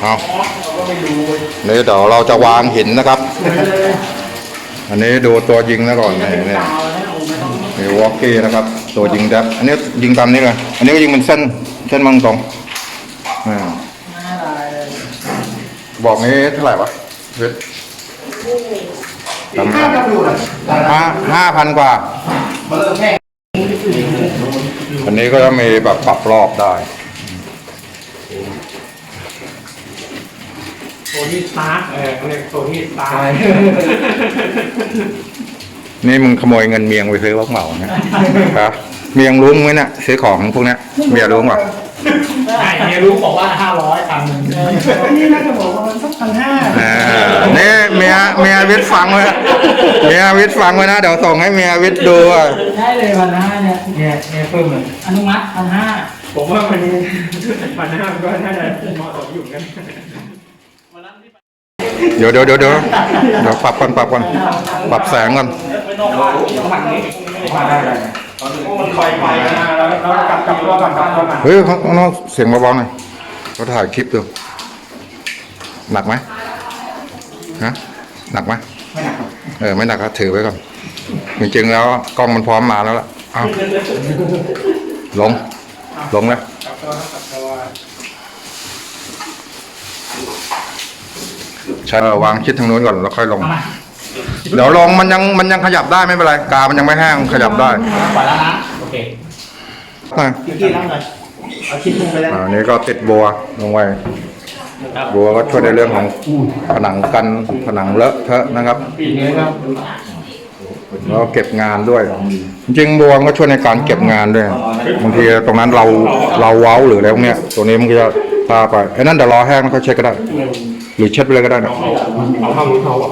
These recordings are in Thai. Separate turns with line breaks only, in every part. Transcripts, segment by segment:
เอานี่เดี๋ยวเราจะวางหินนะครับ อันนี้ดูตัวยิงนะก่อนนี่นี่นี่วอกกี้นะครับ ตัวยิงแดบอันนี้ยิงตามนี้เลย อันนี้ก็ยิงเป็นเส้น เส้นมังตรงอ่าบอกนี้เท่าไหร่วะเวทห้าห้าห้าพันกว่า อันนี้ก็จะมีแบบปรับรอบได้
โทนี่สตาร์เออเขาเรียกโทนี่สตาร์
นี่มึงขโมยเงินเมียงไปซื้อวักเหมาเนี่ยครับเมียงรู้ไหมเนี่ยซื้อของพวกเนี้ยเมียรู้เปล่า
ใช่เมียรู้บอกว่าห้าร้อยพันหนึ่ง
นี่น่าจะบอกว่ามันสักพันห้า
อ่านี่เมียเมียวิทย์ฟังไว้เมียวิทย์ฟังไว้นะเดี๋ยวส่งให้เมียวิทย์ดูอะ
ได้เลยพันห้าเนี่ย
เนี่ยเนี่ยเพิ่มเลย
อนุมัติพันห้า
ผมว่ามันพันห้ามันก็น่าจะเหมาะสมอยู่กัน
เดี๋ยวเดี๋ยวเดี๋ยวเดี๋ยวเดี๋ยวปรับก่อนปรับก่อนปรับแสงก่อน
ฝั่งนี้มาได้เลยน้อนกลับตัวก่อน
เฮ้ยข้างนอกเสียงเบาๆหน่อยเขาถ่ายคลิปดูหนักไหมฮะหนักไหม
ไม่หนัก
เออไม่หนักก็ถือไว้ก่อนจริงๆแล้วกล้องมันพร้อมมาแล้วล่ะเอาลงลงเลย
กลับตัวกลับตัว
ใช่เออวางชิดทางนู้นก่อนแล้วค่อยลง เดี๋ยวลงมันยังมันยังขยับได้ไม่เป็นไรกามันยังไม่แห้งขยับได้
ปล่อยแล้วนะ โอเค
อะ
พี่พี่รับหน่อยเอาชิ้นลงไปแล้ว
อันนี้ก็ติดบัวลงไว้บัวก็ช่วยในเรื่องของผนังกันผนังเลอะเทอะนะครับ
ปีนี้ครับ
แล้วก็เก็บงานด้วย จริงๆบัวมันก็ช่วยในการเก็บงานด้วยบางทีตรงนั้นเราเราเว้าหรืออะไรพวกเนี้ยตัวนี้มันก็จะพาไปไอ้นั่นเดี๋ยวรอแห้งแล้วก็เช็ดก็ได้ หรือเช็ดไปเลยก็ได้นะ
เอาเข้ามือเขาอะ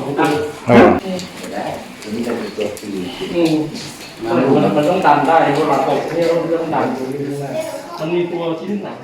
เออ
มันมันต้องดันได้เวลาตกเนี่ยต้องดันตรงนี้ด้วย
มันมีตัวชิ้นหนัก